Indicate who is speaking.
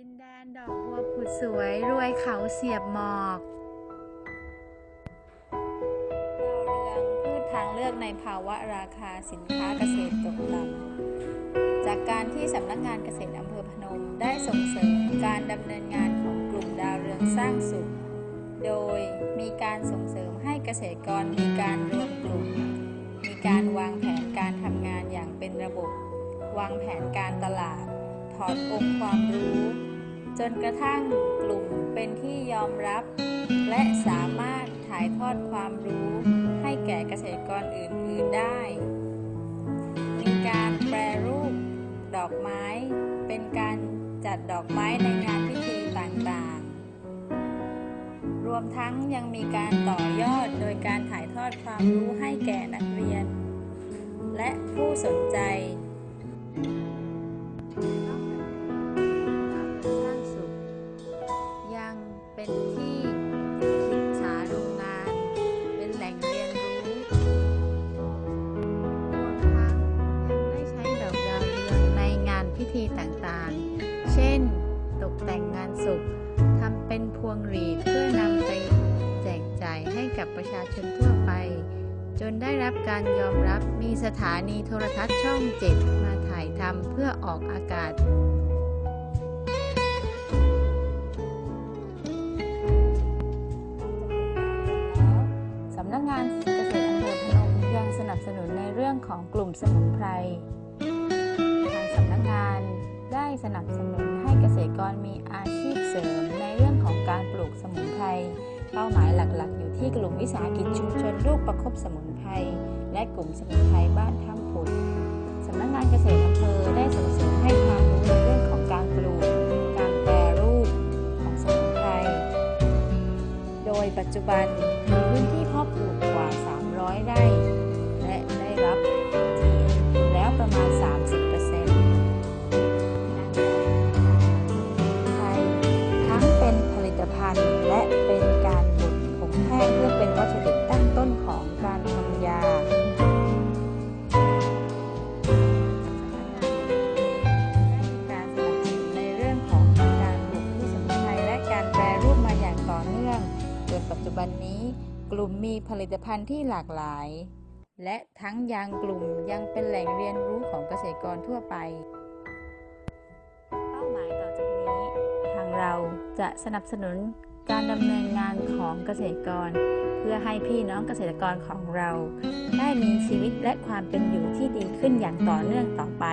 Speaker 1: ดินแดนดอกบัวผุดสวยรวยเขาเสียบหมอกดาวเรืองพืชทางเลือกในภาวะราคาสินค้าเกษตรตกต่ำจากการที่สำนักงานเกษตรอำเภอพนมได้ส่งเสริมการดำเนินงานของกลุ่มดาวเรืองสร้างสุข โดยมีการส่งเสริมให้เกษตรกรมีการรวมกลุ่ม มีการวางแผนการทำงานอย่างเป็นระบบ วางแผนการตลาดถอดองค์ความรู้ จนกระทั่งกลุ่มเป็นที่ยอมรับ และสามารถถ่ายทอดความรู้ให้แก่เกษตรกรอื่น ๆได้ มีการแปรรูปดอกไม้ เป็นการจัดดอกไม้ในงานพิธีต่างๆ รวมทั้งยังมีการต่อยอดโดยการถ่ายทอดความรู้ให้แก่นักเรียน และผู้สนใจ เป็นที่ศึกษาดูงาน เป็นแหล่งเรียนรู้รวมทั้งยังได้ใช้ดอกดาวเรืองในงานพิธีต่างๆ เช่น ตกแต่งงานศพทำเป็นพวงหรีดเพื่อนำไปแจกจ่ายให้กับประชาชนทั่วไป จนได้รับการยอมรับมีสถานีโทรทัศน์ช่องเจ็ดมาถ่ายทำเพื่อออกอากาศ ของกลุ่มสมุนไพร ทางสำนักงานได้สนับสนุนให้เกษตรกรมีอาชีพเสริมในเรื่องของการปลูกสมุนไพร เป้าหมายหลักๆ อยู่ที่กลุ่มวิสาหกิจชุมชนลูกประคบสมุนไพร และกลุ่มสมุนไพรบ้านถ้ำผุดสำนักงานเกษตรอำเภอได้ส่งเสริมให้ความรู้ในเรื่องของการปลูก การแปรรูปของสมุนไพร โดยปัจจุบันมีพื้นที่เพาะปลูกกว่า 300 ไร่และได้รับ กลุ่มมีผลิตภัณฑ์ที่หลากหลาย และทั้งยังกลุ่มยังเป็นแหล่งเรียนรู้ของเกษตรกรทั่วไป เป้าหมายต่อจากนี้ ทางเราจะสนับสนุนการดำเนินงานของเกษตรกร เพื่อให้พี่น้องเกษตรกรของเรา ได้มีชีวิตและความเป็นอยู่ที่ดีขึ้นอย่างต่อเนื่องต่อไป